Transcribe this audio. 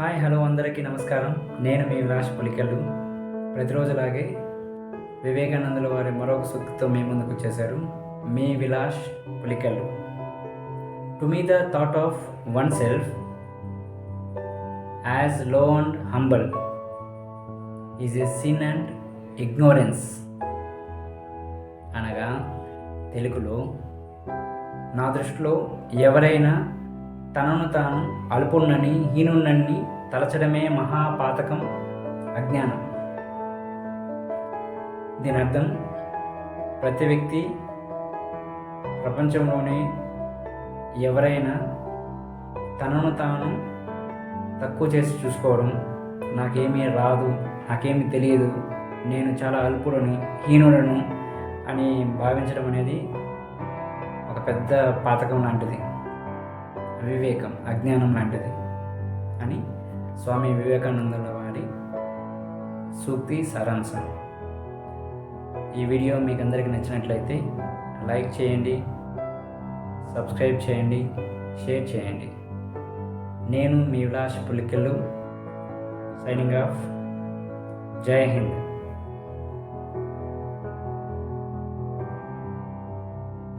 Hi hello అందరికీ నమస్కారం. నేను మీ విలాస్ పులికల్లు. ప్రతిరోజులాగే వివేకానందుల వారి మరొక సూక్తితో మీ ముందుకు వచ్చేశారు మీ Vilas Pulikallu. To me the thought of oneself as low and humble is a sin and ignorance అనగా తెలుగులో నా దృష్టిలో ఎవరైనా తనను తాను అల్పుణ్ణని హీనుణ్ణని తలచడమే మహాపాతకం అజ్ఞానం. దీని అర్థం ప్రతి వ్యక్తి ప్రపంచంలోనే ఎవరైనా తనను తాను తక్కువ చేసి చూసుకోవడం నాకేమీ రాదు నాకేమీ తెలియదు. నేను చాలా అల్పుడని హీనుడను అని భావించడం అనేది ఒక పెద్ద పాతకం లాంటిది. అవివేకం అజ్ఞానం లాంటిది అని స్వామి వివేకానందుల వారి సూక్తి సారాంశం. ఈ వీడియో మీకు అందరికీ నచ్చినట్లయితే లైక్ చేయండి సబ్స్క్రైబ్ చేయండి షేర్ చేయండి. నేను మీ విలాస్ పులికెళ్ళు సైనింగ్ ఆఫ్. జై హింద్.